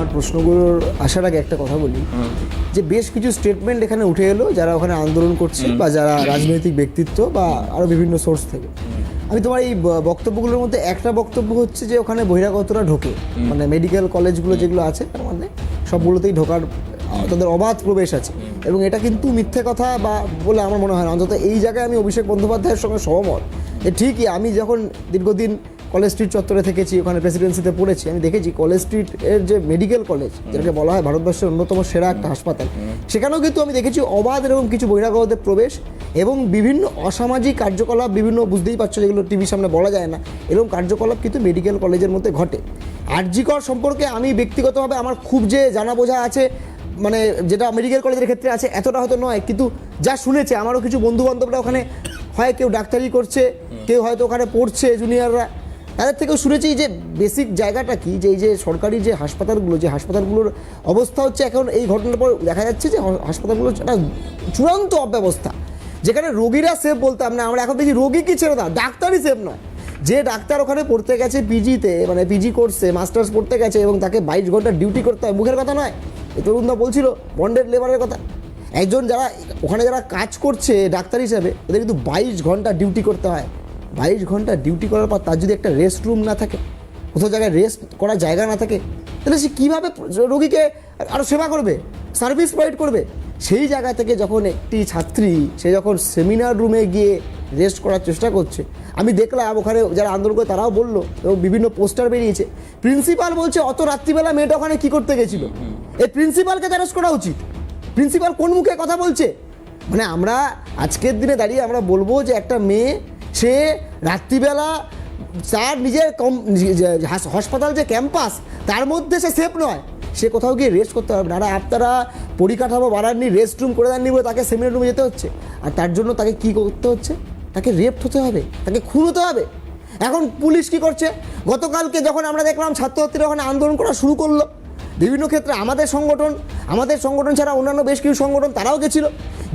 তোমার প্রশ্নগুলোর আসার আগে একটা কথা বলি। যে বেশ কিছু স্টেটমেন্ট এখানে উঠে এলো যারা ওখানে আন্দোলন করছে বা যারা রাজনৈতিক ব্যক্তিত্ব বা আরও বিভিন্ন সোর্স থেকে। আমি তোমার এই বক্তব্যগুলোর মধ্যে একটা বক্তব্য হচ্ছে যে ওখানে বহিরাগতরা ঢোকে। মানে মেডিকেল কলেজগুলো যেগুলো আছে তার মধ্যে সবগুলোতেই ঢোকার তাদের অবাধ প্রবেশ আছে। এবং এটা কিন্তু মিথ্যে কথা বা বলে আমার মনে হয় না। অন্তত এই জায়গায় আমি অভিষেক বন্দ্যোপাধ্যায়ের সঙ্গে সহমত। যে ঠিকই আমি যখন দীর্ঘদিন কলেজ স্ট্রিট চত্বরে থেকেছি, ওখানে প্রেসিডেন্সিতে পড়েছি। আমি দেখেছি কলেজ স্ট্রিট এর যে মেডিকেল কলেজ যেটাকে বলা হয় ভারতবর্ষের অন্যতম সেরা একটা হাসপাতাল। সেখানেও কিন্তু আমি দেখেছি অবাধ এরকম কিছু বহিরাগতদের প্রবেশ এবং বিভিন্ন অসামাজিক কার্যকলাপ, বিভিন্ন বুঝতেই পারছ যেগুলো টিভির সামনে বলা যায় না, এরকম কার্যকলাপ কিন্তু মেডিকেল কলেজের মধ্যে ঘটে। আরজিকর সম্পর্কে আমি ব্যক্তিগতভাবে আমার খুব যে জানা বোঝা আছে মানে যেটা মেডিকেল কলেজের ক্ষেত্রে আছে, এতটা হয়তো নয়, কিন্তু যা শুনেছে, আমারও কিছু বন্ধু বান্ধবরা ওখানে হয়, কেউ ডাক্তারি করছে, কেউ হয়তো ওখানে পড়ছে জুনিয়ররা তাদের থেকেও শুনেছি যে বেসিক জায়গাটা কি? যে এই যে সরকারি যে হাসপাতালগুলো, যে হাসপাতালগুলোর অবস্থা হচ্ছে এখন এই ঘটনার পর দেখা যাচ্ছে যে হাসপাতালগুলো একটা চূড়ান্ত অব্যবস্থা। যেখানে রোগীরা সেফ বলতাম না আমরা এখন দেখি রোগী কি ছেড়ে দাও ডাক্তারই সেফ নয়। যে ডাক্তার ওখানে পড়তে গেছে পিজিতে মানে পিজি কোর্সে মাস্টার্স পড়তে গেছে এবং তাকে বাইশ ঘণ্টা ডিউটি করতে হয়, মুখের কথা নয়। এ তরুণদা বলছিল বন্ডেড লেবারের কথা। একজন যারা ওখানে যারা কাজ করছে ডাক্তার হিসাবে, ওদের কিন্তু বাইশ ঘণ্টা ডিউটি করতে হয়। বাইশ ঘণ্টা ডিউটি করার পর তার যদি একটা রেস্ট রুম না থাকে, কোথাও জায়গায় রেস্ট করার জায়গা না থাকে, তাহলে সে কীভাবে রোগীকে আরও সেবা করবে সার্ভিস প্রোভাইড করবে? সেই জায়গা থেকে যখন একটি ছাত্রী, সে যখন সেমিনার রুমে গিয়ে রেস্ট করার চেষ্টা করছে, আমি দেখলাম ওখানে যারা আন্দোলন করে তারাও বলল এবং বিভিন্ন পোস্টার বেরিয়েছে প্রিন্সিপাল বলছে, অত রাত্রিবেলা মেয়েটা ওখানে কী করতে গেছিল? এই প্রিন্সিপালকে অ্যারেস্ট করা উচিত। প্রিন্সিপাল কোন মুখে কথা বলছে? মানে আমরা আজকের দিনে দাঁড়িয়ে আমরা বলব যে একটা মেয়ে সে রাত্রিবেলা তার নিজের কম হাসপাতাল যে ক্যাম্পাস, তার মধ্যে সে সেফ নয়। সে কোথাও গিয়ে রেস্ট করতে পারবে না। আপনারা পরিকাঠামো বাড়াননি রেস্ট রুম করে দেননি বলে তাকে সেমিনার রুমে যেতে হচ্ছে। আর তার জন্য তাকে কি করতে হচ্ছে? তাকে রেপ্ট হতে হবে, তাকে খুন হতে হবে। এখন পুলিশ কি করছে? গতকালকে যখন আমরা দেখলাম ছাত্রছাত্রীরা ওখানে আন্দোলন করা শুরু করল, বিভিন্ন ক্ষেত্রে আমাদের সংগঠন আমাদের সংগঠন ছাড়া অন্যান্য বেশ কিছু সংগঠন তারাও গেছিল।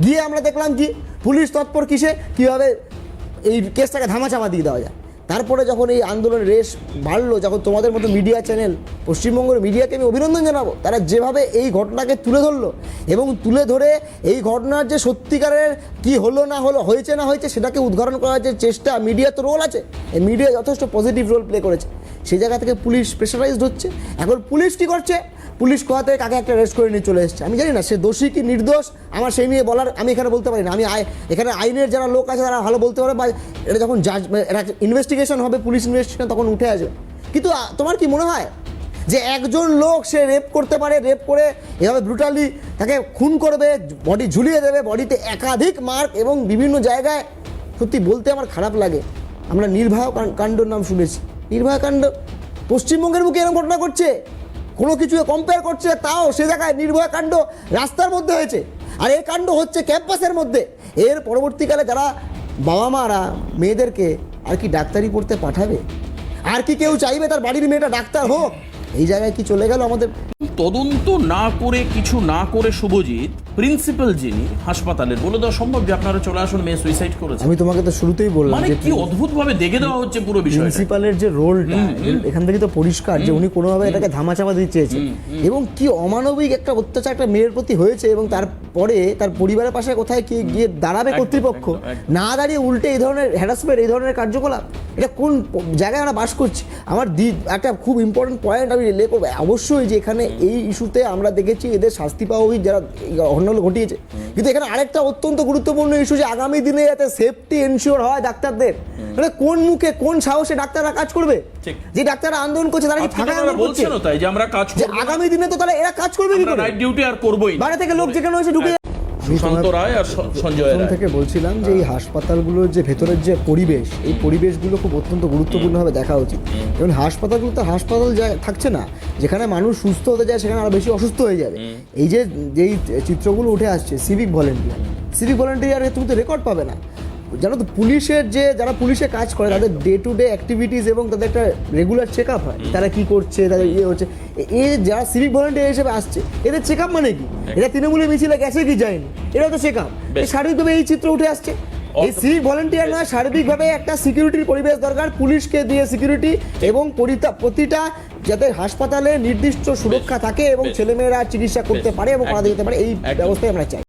গিয়ে আমরা দেখলাম কি? পুলিশ তৎপর কিসে? কীভাবে এই কেসটাকে ধামাচাপা দিয়ে দেওয়া যায়। তারপরে যখন এই আন্দোলনের রেশ বাড়লো, যখন তোমাদের মতো মিডিয়া চ্যানেল, পশ্চিমবঙ্গের মিডিয়াকে আমি অভিনন্দন জানাব, তারা যেভাবে এই ঘটনাকে তুলে ধরলো এবং তুলে ধরে এই ঘটনার যে সত্যিকারের কি হলো না হলো, হয়েছে না হয়েছে, সেটাকে উদ্ঘাটন করার যে চেষ্টা মিডিয়া তো রোল আছে। এই মিডিয়া যথেষ্ট পজিটিভ রোল প্লে করেছে। সেই জায়গা থেকে পুলিশ প্রেশারাইজড হচ্ছে। এখন পুলিশ কি করছে? পুলিশ থেকে কাকে একটা রেস্ট করে নিয়ে চলে এসছে। আমি জানি না, সে দোষী কি নির্দোষ? আমার সেই নিয়ে বলার আমি এখানে বলতে পারি না। আমি এখানে আইনের যারা লোক আছে, তারা ভালো বলতে পারে বা এটা যখন জাজ এটা ইনভেস্টিগেশন হবে, পুলিশ ইনভেস্টিগেশন তখন উঠে আসবে। কিন্তু তোমার কি মনে হয় যে একজন লোক সে রেপ করতে পারে রেপ করে এভাবে ব্রুটালি তাকে খুন করবে বডি ঝুলিয়ে দেবে বডিতে একাধিক মার্ক এবং বিভিন্ন জায়গায়? সত্যি বলতে আমার খারাপ লাগে। আমরা নির্ভয়া কাণ্ডর নাম শুনেছি। নির্ভয়া কাণ্ড পশ্চিমবঙ্গের বুকে এরকম ঘটনা করছে কোনো কিছুকে কম্পেয়ার করছে, তাও সে জায়গায় নির্ভয়া কাণ্ড রাস্তার মধ্যে হয়েছে। আর এই কাণ্ড হচ্ছে ক্যাম্পাসের মধ্যে। এর পরবর্তীকালে যারা বাবা মারা মেয়েদেরকে আর কি ডাক্তারি পড়তে পাঠাবে? আর কি কেউ চাইবে তার বাড়ির মেয়েটা ডাক্তার হোক? এই জায়গায় কি চলে গেল আমাদের? তদন্ত না করে কিছু না করে শুভজিৎ প্রিন্সিপাল যিনি হাসপাতালের বলে দেওয়া সম্ভব যে আপনারা চলে আসুন মেয়ে সুইসাইড করেছে। আমি তোমাকে তো শুরুতেই বললাম মানে যে কি অদ্ভুত ভাবে দেখে দেওয়া হচ্ছে পুরো বিষয় প্রিন্সিপালের যে রোলটা এখান থেকে তো পরিষ্কার যে উনি কোনোভাবে এটাকে ধামাচাপা দিতে চেয়েছে। এবং কি অমানবিক একটা অত্যাচার একটা মেয়ের প্রতি হয়েছে এবং তারপরে তার পরিবারের পাশে কোথায় কি গিয়ে দাঁড়াবে কর্তৃপক্ষ না দাঁড়িয়ে উল্টে এই ধরনের হ্যারাসমেন্ট এই ধরনের কার্যকলাপ এটা কোন জায়গায় আমরা বাস করছি? আমার দি একটা খুব ইম্পর্টেন্ট পয়েন্ট আমি রিলে করব। অবশ্যই যে এখানে এই ইস্যুতে আমরা দেখেছি এদের শাস্তি পাওয়া উচিত যারা ঘটনাগুলো ঘটিয়েছে। কিন্তু এখানে আরেকটা অত্যন্ত গুরুত্বপূর্ণ ইস্যু যে আগামী দিনে যাতে সেফটি এনশিওর হয় ডাক্তারদের। মানে কোন মুখে কোন সাহসে ডাক্তাররা কাজ করবে? যে ডাক্তাররা আন্দোলন করছে তারা কি ফাঁকা আন্দোলন করছে? তাই যে আমরা কাজ যে আগামী দিনে তো তাহলে এরা কাজ করবে কি করে নাইট ডিউটি আর করবোই বাইরে থেকে লোক যেখানে হয়েছে সুশান্ত রায় আর সঞ্জয় রায়। থেকে বলছিলাম যে এই হাসপাতালগুলোর যে ভেতরের যে পরিবেশ এই পরিবেশগুলো খুব অত্যন্ত গুরুত্বপূর্ণভাবে দেখা উচিত। যেমন হাসপাতালগুলো তো হাসপাতাল যায় থাকছে না। যেখানে মানুষ সুস্থ হতে যায় সেখানে আরও বেশি অসুস্থ হয়ে যাবে। এই যে যেই চিত্রগুলো উঠে আসছে সিভিক ভলেন্টিয়ার সিভিক ভলেন্টিয়ার তুমি তো রেকর্ড পাবে না। জানো তো পুলিশের যে যারা পুলিশে কাজ করে তাদের ডে টু ডে অ্যাক্টিভিটিস এবং তাদের একটা রেগুলার চেক আপ হয় তারা কি করছে তাদের ইয়ে হচ্ছে। এ- যারা সিভিক ভলেন্টিয়ার হিসেবে আসছে এদের চেক আপ মানে কি? এটা তৃণমূলের মিছিলে গেছে কি যায়নি? এটা তো চেক আপ শারীরিকভাবে এই চিত্র উঠে আসছে। এই সিভিক ভলেন্টিয়ার নয় সার্বিকভাবে একটা সিকিউরিটির পরিবেশ দরকার পুলিশকে দিয়ে সিকিউরিটি এবং প্রতিটা যাতে হাসপাতালে নির্দিষ্ট সুরক্ষা থাকে এবং ছেলেমেয়েরা চিকিৎসা করতে পারে এবং করা যেতে পারে এই। ব্যবস্থায় আমরা চাই।